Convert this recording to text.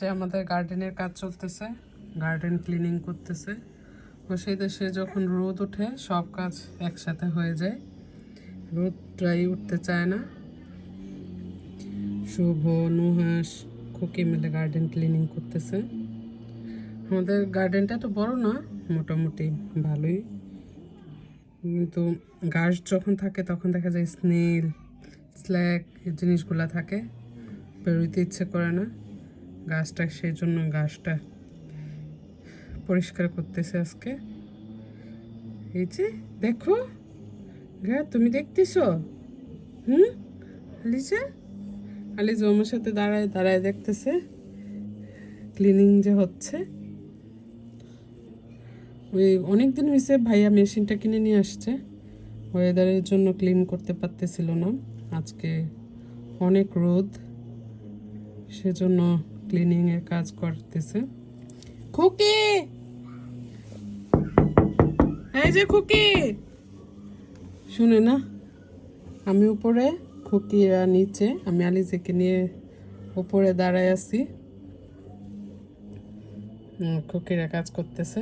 যে আমাদের গার্ডেনের কাজ চলতেছে গার্ডেন ক্লিনিং করতেছে। ও সেই দেশে যখন রোদ ওঠে, সব কাজ একসাথে হয়ে যায়। রোদটাই উঠতে চায় না। শুভ নুহাস খুকি মিলে গার্ডেন ক্লিনিং করতেছে। আমাদের গার্ডেনটা তো বড় না, মোটামুটি ভালোই। কিন্তু ঘাস যখন থাকে, তখন দেখা যায় স্নেল স্ল্যাক জিনিসগুলো থাকে। বেরোইতে ইচ্ছে করে না। গাছটা সেই জন্য গাছটা পরিষ্কার করতেছে আজকে। এই যে দেখো, গা, তুমি দেখতেছ? হুম? আলিজা আলিজা আমার সাথে দাঁড়ায় দাঁড়ায় দেখতেছে। ক্লিনিং যে হচ্ছে। ওই অনেক দিন হয়েছে ভাইয়া মেশিনটা কিনে নিয়ে আসছে। ওয়েদারের জন্য ক্লিন করতে পারতেছিল না। আজকে অনেক রোদ। সেজন্য ক্লিনিং এর কাজ করতেছে। খুকি! এই যে খুকি! শুনে না, আমি উপরে, খুকিরা নিচে, আমি আলিজেকে নিয়ে উপরে দাঁড়ায় আছি। খুকিরা কাজ করতেছে।